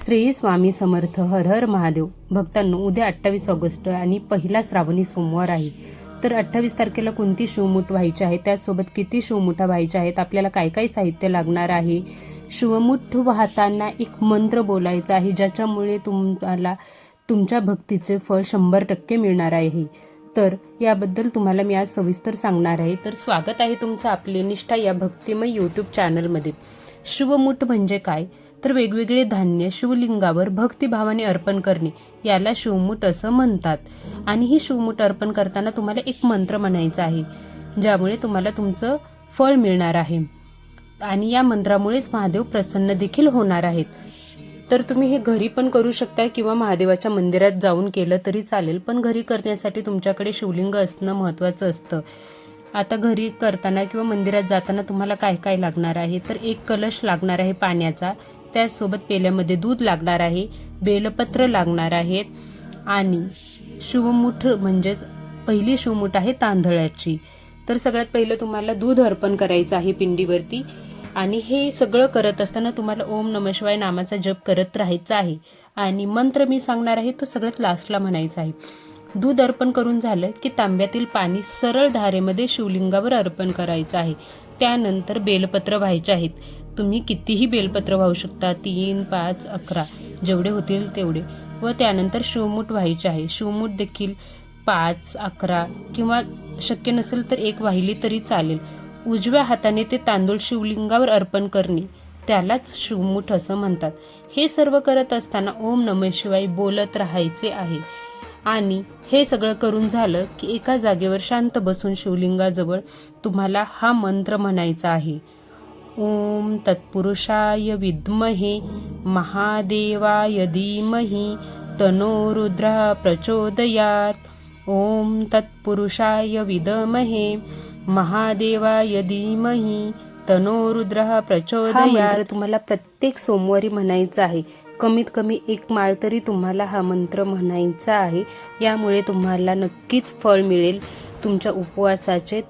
श्री स्वामी समर्थ हर हर महादेव. भक्तांनो उद्या अठ्ठावीस ऑगस्ट आणि पहिला श्रावणी सोमवार आहे. तर अठ्ठावीस तारखेला कोणती शिवमूठ व्हायची आहे? त्यासोबत किती शिवमुठा व्हायच्या आहेत? आपल्याला काय काय साहित्य लागणार आहे? शिवमुठ वाहताना एक मंत्र बोलायचा आहे ज्याच्यामुळे तुम्हाला तुमच्या भक्तीचे फळ शंभर टक्के मिळणार आहे. तर याबद्दल तुम्हाला मी आज सविस्तर सांगणार आहे. तर स्वागत आहे तुमचं आपले निष्ठा या भक्तिमय यूट्यूब चॅनलमध्ये शिवमुठ म्हणजे काय? तर वेगवेगळे धान्य शिवलिंगावर भक्तिभावाने अर्पण करणे याला शिवमुठ असं म्हणतात. आणि ही शिवमुठ अर्पण करताना तुम्हाला एक मंत्र म्हणायचा आहे ज्यामुळे तुम्हाला तुमचं फळ मिळणार आहे. आणि या मंत्रामुळेच महादेव प्रसन्न देखील होणार आहेत. तर तुम्ही हे घरी पण करू शकता किंवा महादेवाच्या मंदिरात जाऊन केलं तरी चालेल पण घरी करण्यासाठी तुमच्याकडे शिवलिंग असणं महत्त्वाचं असतं. आता घरी करताना किंवा मंदिरात जाताना तुम्हाला काय काय लागणार आहे? तर एक कलश लागणार आहे पाण्याचा त्याचसोबत पेल्यामध्ये दूध लागणार आहे बेलपत्र लागणार आहेत आणि शिवमुठ म्हणजेच पहिली शिवमुठ आहे तांदळाची. तर सगळ्यात पहिलं तुम्हाला दूध अर्पण करायचं आहे पिंडीवरती आणि हे सगळं करत असताना तुम्हाला ओम नम शिवाय नामाचा जप करत राहायचा आहे. आणि मंत्र मी सांगणार आहे तो सगळ्यात लास्टला म्हणायचा आहे. दूध अर्पण करून झालं की तांब्यातील पाणी सरळ धारेमध्ये शिवलिंगावर अर्पण करायचं आहे. त्यानंतर बेलपत्र व्हायचे आहेत. तुम्ही कितीही बेलपत्र वाहू शकता. तीन पाच अकरा. जेवढे होतील तेवढे. व त्यानंतर शिवमूठ व्हायचे आहे. शिवमूठ देखील पाच अकरा किंवा शक्य नसेल तर एक वाहिली तरी चालेल. उजव्या हाताने ते तांदूळ शिवलिंगावर अर्पण करणे त्यालाच शिवमूठ असं म्हणतात. हे सर्व करत असताना ओम नम शिवाय बोलत राहायचे आहे. आणि हे सगळं करून झालं की एका जागेवर शांत बसून शिवलिंगाजवळ तुम्हाला हा मंत्र म्हणायचा आहे. ओम तत्पुरुषाय विद्महे महादेवाय धीमहि तनो रुद्र प्रचोदयात. ओम तत्पुरुषाय विद्महे महादेवाय धीमहि तनो रुद्र प्रचोदयात. तुम्हाला प्रत्येक सोमवारी म्हणायचं आहे. कमीत कमी एक माळ तरी तुम्हाला हा मंत्र म्हणायचा आहे. यामुळे तुम्हाला नक्कीच फळ मिळेल. तुमच्या उपवासाचे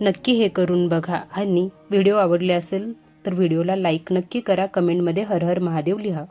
नक्की हे करून बघा. आणि व्हिडिओ आवडले असेल तर व्हिडिओला लाईक नक्की करा. कमेंटमध्ये हर हर महादेव लिहा.